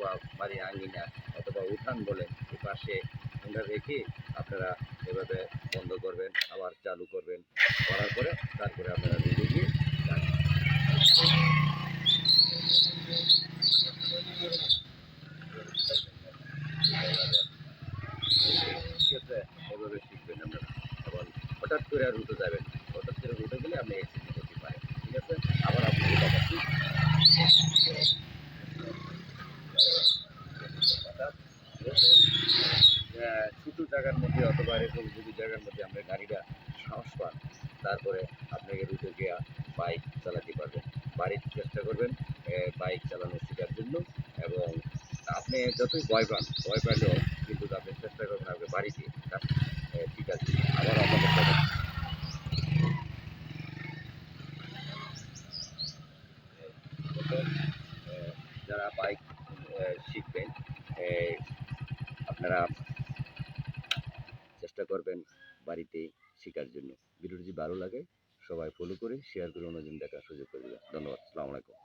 অথবা বাড়ির আঙিনা অথবা উঠান বলে পাশে হুন্ডা রেখে আপনারা এভাবে বন্ধ করবেন, আবার চালু করবেন। করার পরে তারপরে আপনারা রুটে গিয়ে। এভাবে শিখবেন আপনারা। আবার হঠাৎ করে আর রুটে যাবেন। হঠাৎ করে রুটে গেলে আপনি অ্যাক্সিডেন্ট হতে পারেন ঠিক আছে আবার আপনাকে দেখাচ্ছি আহ, ছোটো জায়গার মধ্যে অথবা এরকম যদি জায়গার মধ্যে আমরা গাড়িটা সাহস পান। তারপরে আপনাকে রুটে গিয়ে বাইক চালাতে পারবেন। বাড়ির চেষ্টা করবেন বাইক চালানো শেখার জন্য এবং আপনি যতই ভয় পান, ভয় পাইলেও কিন্তু আপনি চেষ্টা করবেন আপনি বাড়িতে ঠিক আছে, আবার আপনাদের যারা বাইক আহ, শিখবেন আহ, আপনারা চেষ্টা করবেন বাড়িতে শেখার জন্য। ভিডিওটি যদি ভালো লাগে, সবাই ফলো করে শেয়ার করে অন্যজন দেখার সুযোগ করে দেবেন। ধন্যবাদ। আসসালামু আলাইকুম।